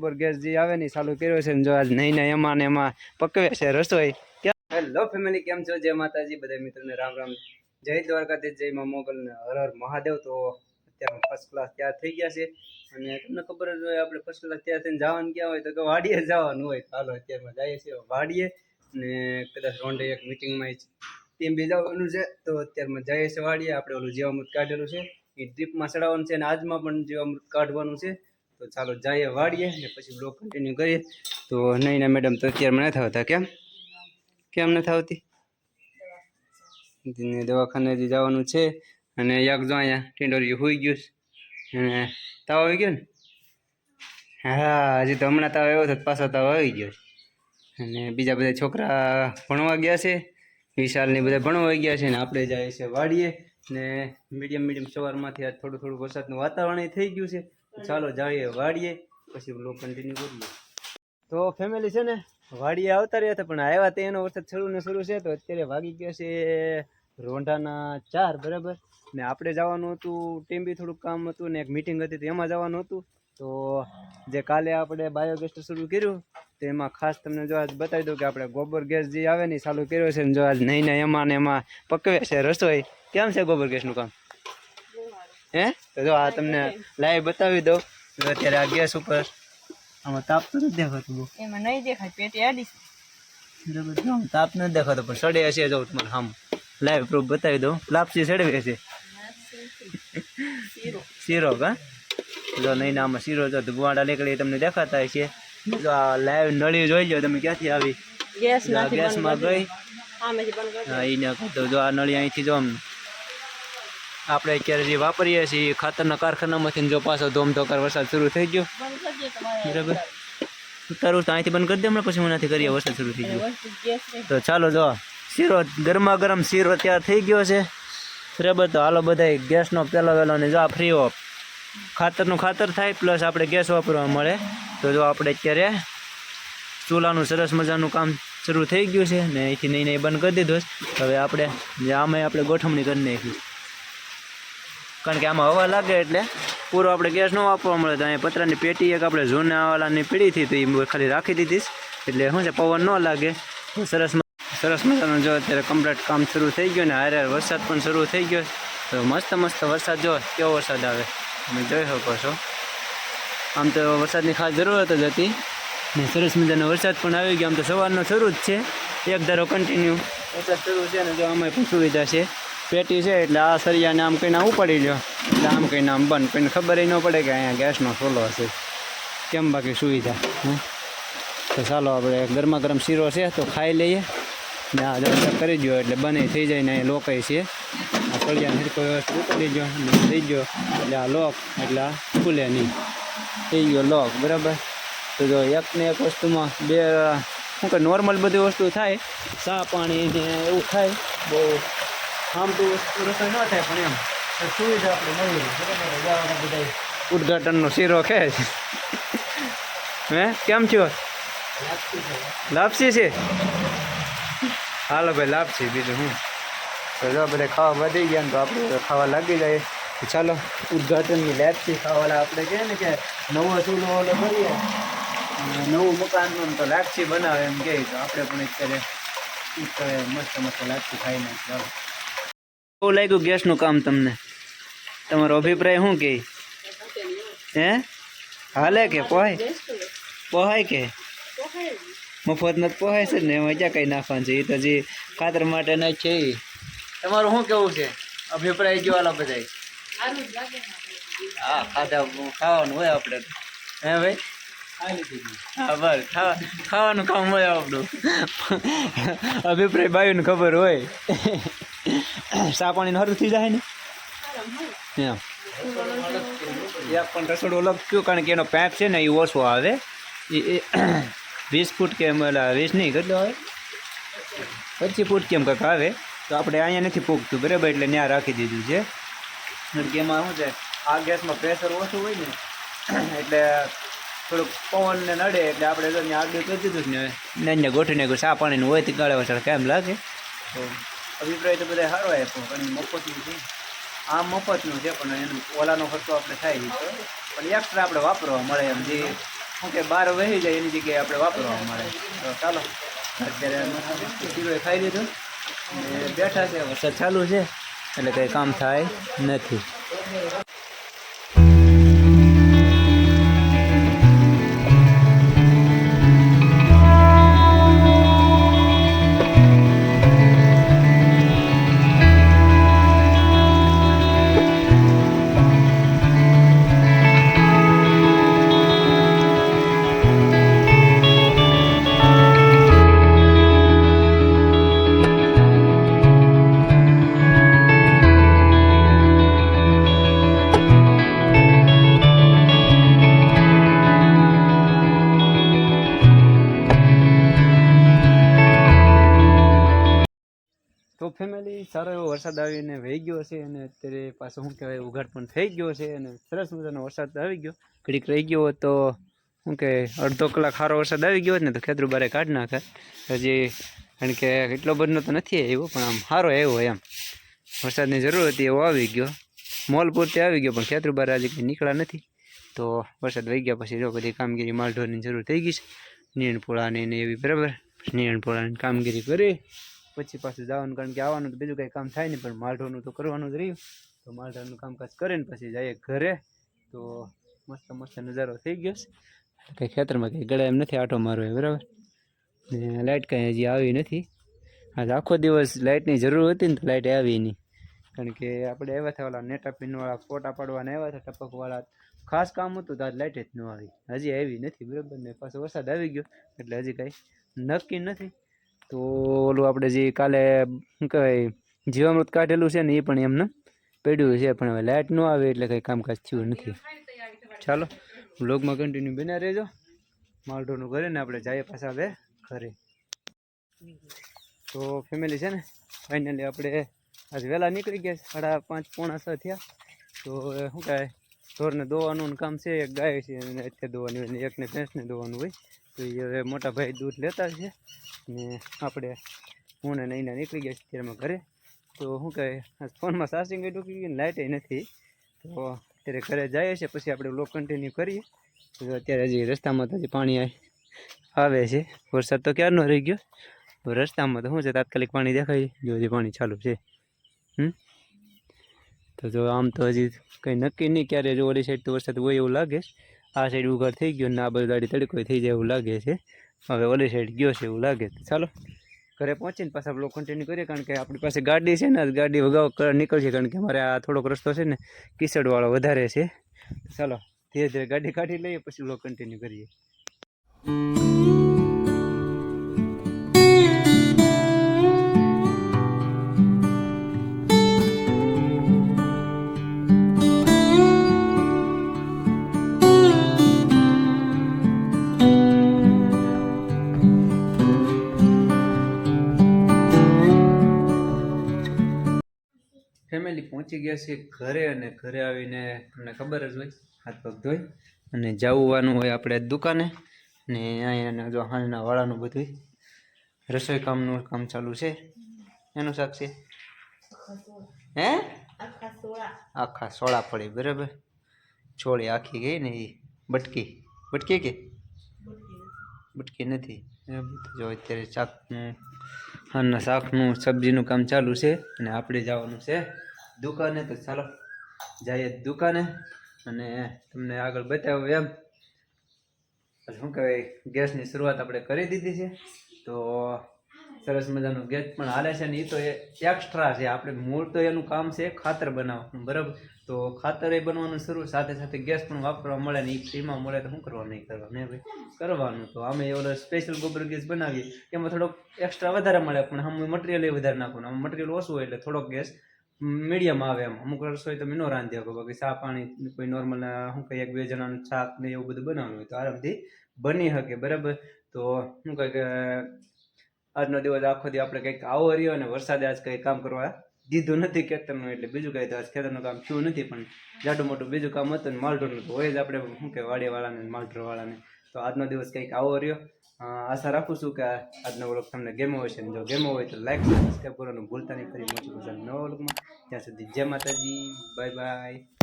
ગોબર ગેસ જે આવે ને ચાલુ કર્યો છે ને જો આજ નહીં ને એમાં ને એમાં પકવે છે રસોઈ. હેલો ફેમિલી કેમ છો? જય માતાજી બધા મિત્રોને રામ રામ. જય દ્વારકાધીશ, જય મા મોગલ ને હર હર મહાદેવ. તો અત્યારે ફર્સ્ટ ક્લાસ તૈયાર થઈ ગયા છે. અને તમને ખબર જ હોય, આપણે ફર્સ્ટ ક્લાસ તૈયાર થઈને જવાનું ક્યાં હોય તો કે વાડીએ જવાનું હોય. ચાલો અત્યારમાં જઈએ છીએ વાડીએ. ને કદાચ રોંડે એક મિટિંગમાં ટીમ બી જવાનું છે. તો અત્યારમાં જઈએ છીએ વાડીએ. આપણે ઓલું જીવામૃત કાઢેલું છે. એ ડ્રીપમાં ચડાવવાનું છે અને આજમાં પણ જીવામૃત કાઢવાનું છે. તો ચાલો જઈએ વાડીએ ને પછી બ્લોક કન્ટિન્યુ કરીએ. તો નહીં ના મેડમ તો અત્યારે નથી આવતા. કેમ? કેમ નથી આવતી? દવાખાને હજી જવાનું છે અને એક જો અહીંયા ટીંડોરી હોઈ ગયું છે. અને તાવ આવી ગયો ને? હા, હજી તો હમણાં તાવ આવ્યો તો પાછો તાવ આવી ગયો અને બીજા બધા છોકરા ભણવા ગયા છે. વિશાલને બધા ભણવા ગયા છે ને આપણે જાય છે વાડીએ. ને મીડિયમ મીડિયમ સવારમાંથી આજ થોડું થોડું વરસાદનું વાતાવરણ થઈ ગયું છે. ચાલો જઈએ વાડીએ, પછી બ્લોગ કન્ટિન્યુ કરીએ. તો ફેમિલી છે ને, વાડીએ આવતા રહ્યા હતા, પણ આવ્યા તે એનો વરસાદ શરૂ ને શરૂ છે, તો અત્યારે વાગી ગયા છે રોંઢાના ચાર, બરાબર? ને આપણે જવાનું હતું ટીમ બી થોડુંક કામ હતું ને એક મિટિંગ હતી, તો એમાં જવાનું હતું. તો જે કાલે આપણે બાયોગેસ શરૂ કર્યું, તો એમાં ખાસ તમને જો આજ બતાવી દઉં કે આપણે ગોબર ગેસ જે આવે ને ચાલુ કર્યો છે ને, જો આજ નહીં ને એમાં ને એમાં પકવે છે રસોઈ. કેમ છે ગોબર ગેસનું કામ? હે? તો જો આ તમને લાઈવ બતાવી દઉં. અત્યારે આ ગેસ ઉપર આમાં તાપ તો નથી દેખાતું બહુ. એમાં નહીં દેખાય પેટી આડી બરાબર જો તાપ નથી દેખાતો પણ સડે હશે જો તમારે આમ લાઈવ પ્રૂફ બતાવી દઉં. લાપસી સડવે છે શીરો કા? જો નહીં ના આમાં શીરો જો ગુવાડા નીકળી તમને દેખાતા છે જો આ લાઈવ નળી જોઈ લો તમે ક્યાંથી આવી? ગેસમાં ગઈ. હા એને તો જો આ નળી અહીંથી જો આમ આપણે અત્યારે જે વાપરીએ છીએ ખાતરના કારખાનામાંથી જો પાછો ધોમધોકાર વરસાદ શરૂ થઈ ગયો. બરાબર. તારું તો અહીંથી બંધ કરી દે હમણાં પછી હમણાંથી કરીએ વરસાદ શરૂ થઈ ગયો. તો ચાલો જો શીરો ગરમા ગરમ શીરો તૈયાર થઈ ગયો છે. બરાબર તો હાલો બધા ગેસનો પેલો વેલો ને જો આ ફ્રી ઓફ. ખાતરનું ખાતર થાય પ્લસ આપણે ગેસ વાપરવા મળે. તો જો આપણે અત્યારે ચૂલાનું સરસ મજાનું કામ શરૂ થઈ ગયું છે ને અહીંથી નહીં નહીં બંધ કરી દીધું હવે આપણે જે આમાં આપણે ગોઠવણી કરી નાખી. કારણ કે આમાં હવા લાગે એટલે પૂરો આપણે ગેસ ન વાપરવા મળે તો અહીંયા પતરાની પેટી એક આપણે જૂના વાળાની પીડી હતી તો એ ખાલી રાખી દીધી એટલે શું છે, પવન ન લાગે. સરસ સરસ મજાનું જો અત્યારે કમ્પ્લીટ કામ શરૂ થઈ ગયું ને હારે વરસાદ પણ શરૂ થઈ ગયો. તો મસ્ત મસ્ત વરસાદ જો, કેવો વરસાદ આવે. તમે જોઈ શકો છો. આમ તો વરસાદની ખાસ જરૂરત જ હતી. ને સરસ મજાનો વરસાદ પણ આવી ગયો. આમ તો સવારનો શરૂ જ છે. એક ધારો કન્ટિન્યુ વરસાદ શરૂ છે ને જો આમાં પણ સુવિધા છે. પેટી છે એટલે આ સરિયાને આમ કહીને ઉપાડી લ્યો એટલે આમ કંઈ આમ બંધ પણ ખબર ન પડે કે અહીંયા ગેસનો સોલો હશે. કેમ બાકી સુવિધા હં? તો ચાલો આપણે ગરમા ગરમ શીરો છે તો ખાઈ લઈએ. ને આ જરા કરી દો એટલે બને થઈ જાય ને અહીં લોકાય છે. આ સળિયાને હિરકો વ્યવસ્થિત ઉતારી ગયો થઈ ગયો એટલે આ લોક એટલે આ ખુલે નહીં. થઈ ગયો લોક, બરાબર? તો જો એક ને એક વસ્તુમાં બે, શું કે નોર્મલ બધી વસ્તુ થાય. ચા પાણી ને એવું થાય. બહુ આમ તો રસોઈ ન થાય પણ એમ. સુવિધા આપણે મળી બરાબર? જવાના બધા ઉદઘાટનનો શીરો ખે છે. હે? કેમ છો? લાપસી છે. હાલો ભાઈ લાપસી બીજું હું? તો જો બધા ખાવા વધી ગયા ને તો આપણે ખાવા લાગી જાય. ચાલો ઉદઘાટનની લાપસી ખાવાલા આપણે કહે ને કે નવો ચૂલો ઓલો કરીએ. નવું મકાનનું તો લાપસી બનાવે એમ કહે તો આપણે પણ અત્યારે કહે મસ્ત મસ્ત લાપસી ખાઈને ચાલો કેવું લાગ્યું ગેસનું કામ તમને. તમારો અભિપ્રાય શું કહે હે? હાલે કે પોહાય? પોહાય કે? મફત નથી પોહાય છે ને, એમાં ક્યાં કઈ નાખવાનું છે? એ તો જે ખાતર માટે ના છે એ તમારું શું કેવું છે? અભિપ્રાય જો બધા. હા, ખાધા ખાવાનું હોય આપણે. હે ભાઈ? હા, બસ, ખાવા, ખાવાનું કામ હોય આપણું અભિપ્રાય બાયુને ખબર હોય. ચા પાણી હરું થઈ જાય ને? પણ રસોડું અલગ થયું, કારણ કે એનો પેપ છે ને, એ ઓછો આવે. એ વીસ ફૂટ કે એટલે વીસ નહીં, કેટલો આવે? પચીસ ફૂટ કેમ કંઈક આવે. તો આપણે અહીંયા નથી પૂગતું, બરાબર? એટલે ત્યાં રાખી દીધું છે. કે એમાં શું છે, આ ગેસમાં પ્રેશર ઓછું હોય ને, એટલે થોડુંક પવન ને નડે, એટલે આપણે આગળ કરી દીધું ને ને ગોઠવીને ચા પાણીનું હોય તો ગાળે વચાર કેમ લાગે? તો અભિપ્રાય તો બધા સારો આપ્યો, પણ મફતનું છે. આ મફતનું છે, પણ એનું ઓલાનો ખર્ચો આપણે થાય છે પણ એક્સ્ટ્રા આપણે વાપરવા મળે એમ જે, શું કે બાર વહી જાય એની જગ્યાએ આપણે વાપરવા મળે. તો ચાલો, અત્યારે શીરો ખાઈ લીધું. બેઠા છે, વરસાદ ચાલુ છે, એટલે કંઈ કામ થાય નથી. વરસાદ આવીને વહી ગયો છે અને અત્યારે પાછો શું કહેવાય, ઉઘાડ પણ થઈ ગયો છે અને સરસ મજાનો વરસાદ આવી ગયો. ઘડીક રહી ગયો તો શું કે અડધો કલાક સારો વરસાદ આવી ગયો ને તો ખેતરું બારે કાઢી નાખે હજી કારણ કે એટલો બધો તો નથી આવ્યો પણ આમ સારો આવ્યો એમ. વરસાદની જરૂર હતી એવો આવી ગયો. મોલ પૂરતે આવી ગયો, પણ ખેતરું બારે આજે કંઈ નીકળ્યા નથી. તો વરસાદ વહી ગયા પછી જો બધી કામગીરી માલઢોરની જરૂર થઈ ગઈ છે. નીણપોળાની ને એવી બરાબર. નીણપોળાની કામગીરી કરી. પછી પાછું જવાનું, કારણ કે આવવાનું તો બીજું કંઈ કામ થાય નહીં, પણ માલઢોનું તો કરવાનું જ રહ્યું. તો માલઢોનું કામકાજ કરીને પછી જઈએ ઘરે. તો મસ્ત મસ્ત નજારો થઈ ગયો છે. કંઈ ખેતરમાં કંઈ ગળા એમ નથી આટો મારવો એ બરાબર. ને લાઇટ કાંઈ હજી આવી નથી. આજે આખો દિવસ લાઇટની જરૂર હતી ને તો લાઇટ આવી નહીં. કારણ કે આપણે આવ્યા હતા ઓલા નેટા પિનવાળા ફોટા પાડવાના આવ્યા હતા ટપકવાળા. ખાસ કામ હતું તો આજ લાઇટ જ ન આવી. હજી આવી નથી, બરાબર ને પાછો વરસાદ આવી ગયો, એટલે હજી કાંઈ નક્કી નથી. તો ઓલું આપણે જે કાલે, શું કહેવાય, જીવામૃત કાઢેલું છે ને એ પણ એમને પડ્યું છે, પણ હવે લાઇટ ન આવે એટલે કંઈ કામકાજ થયું નથી. ચાલો બ્લોગમાં કન્ટિન્યુ બન્યા રહેજો. માલઢોનું ઘરે ને આપણે જઈએ પાછા હવે ઘરે. તો ફેમિલી છે ને ફાઇનલી આપણે આજે વહેલા નીકળી ગયા સાડા પાંચ, પોણા છ થયા. તો શું કહેવાય, ઢોરને દોવાનું કામ છે, એક ગાય છે, અને અત્યારે દોવાની હોય ને એકને ભેંસને દોવાનું હોય. તો એ હવે મોટા ભાઈ દૂધ લેતા છે ને આપણે હું ને અહીંના નીકળી ગયા છીએ અત્યારમાં ઘરે. તો શું કહે ફોનમાં ચાર્જિંગ ડૂકી ગઈ લાઇટે નથી. તો અત્યારે ઘરે જઈએ છીએ, પછી આપણે લોક કન્ટિન્યુ કરીએ. તો અત્યારે હજી રસ્તામાં તો હજી પાણી આવે છે. વરસાદ તો ક્યારનો રહી ગયો? રસ્તામાં તો શું છે, તાત્કાલિક પાણી દેખાય. જો હજી પાણી ચાલુ છે. હમ? તો જો આમ તો હજી કંઈ નક્કી નહીં ક્યારે જો ઓલી સાઈડ તો વરસાદ હોય એવું લાગે. આ સાઈડ ઉઘાડ થઈ ગયો ને આ બધું દાડી તડકો થઈ જાય એવું લાગે છે. હવે ઓલી સાઈડ ગયો છે એવું લાગે ચાલો, ઘરે પહોંચીને પાછા બ્લોક કન્ટિન્યુ કરીએ કારણ કે આપણી પાસે ગાડી છે ને ગાડી વગાવ નીકળશે કારણ કે અમારે આ થોડોક રસ્તો છે ને, કિસડવાળો વધારે છે. ચાલો, ધીરે ધીરે ગાડી કાઢી લઈએ, પછી બ્લોક કન્ટિન્યુ કરીએ. ફેમિલી પહોંચી ગયા છે ઘરે અને ઘરે આવીને તમને ખબર જ હોય હાથ પગ ધોઈ અને જવાનું હોય આપણે દુકાને. ને અહીંયા જો હાલના વાળાનું બધું રસોઈ કામનું કામ ચાલુ છે. એનું શાક છે? હે? આખા સોળા પડી બરાબર? છોડી આખી ગઈ ને એ બટકી. બટકી કે? બટકી નથી. જો અત્યારે શાકનું હાલના શાકનું સબ્જીનું કામ ચાલુ છે અને આપણે જવાનું છે દુકાને. તો ચાલો જઈએ દુકાને અને તમને આગળ બતાવ્યું એમ. શું કહેવાય, ગેસની શરૂઆત આપણે કરી દીધી છે. તો સરસ મજાનું ગેસ પણ હાલે છે ને એ તો એ એક્સ્ટ્રા છે. આપણે મૂળ તો એનું કામ છે ખાતર બનાવવાનું, બરાબર? તો ખાતર એ બનવાનું શરૂ, સાથે સાથે ગેસ પણ વાપરવા મળે ને એ ફ્રીમાં મળે તો શું કરવાનું નહીં કરવાનું ભાઈ કરવાનું તો. અમે ઓલો સ્પેશિયલ ગોબર ગેસ બનાવીએ, એમાં થોડોક એક્સ્ટ્રા વધારે મળે, પણ અમે મટીરિયલ એ વધારે નાખવાનું. આમ મટીરિયલ ઓછું હોય એટલે થોડોક ગેસ મીડિયમ આવે એમ. અમુક રસોઈ તમે ન રાંધી શકો બાકી ચા પાણી કોઈ નોર્મલ શું કહીએ, એક બે જણાનું શાક ને એવું બધું બનાવવાનું હોય તો આરામથી બની શકે, બરાબર? તો શું કહે કે આજનો દિવસ આખો દી આપણે કંઈક આવો રહ્યો અને વરસાદે આજ કંઈ કામ કરવા દીધું નથી ખેતરનું, એટલે બીજું કાંઈ તો આજ ખેતરનું કામ થયું નથી, પણ જાડું મોટું બીજું કામ હતું ને માલઢોરનું તો હોય જ આપણે શું કે વાડીવાળાને માલઢોરવાળાને તો આજનો દિવસ કંઈક આવો રહ્યો આશા રાખું છું કે આજનો વ્લોગ તમને ગેમો હોય છે જો ગેમો હોય તો લાઈક સબસ્ક્રાઈબ કરવાનું ભૂલતા નહીં. ફરી મળશું નવા વ્લોગમાં. ત્યાં સુધી જય માતાજી. Bye bye.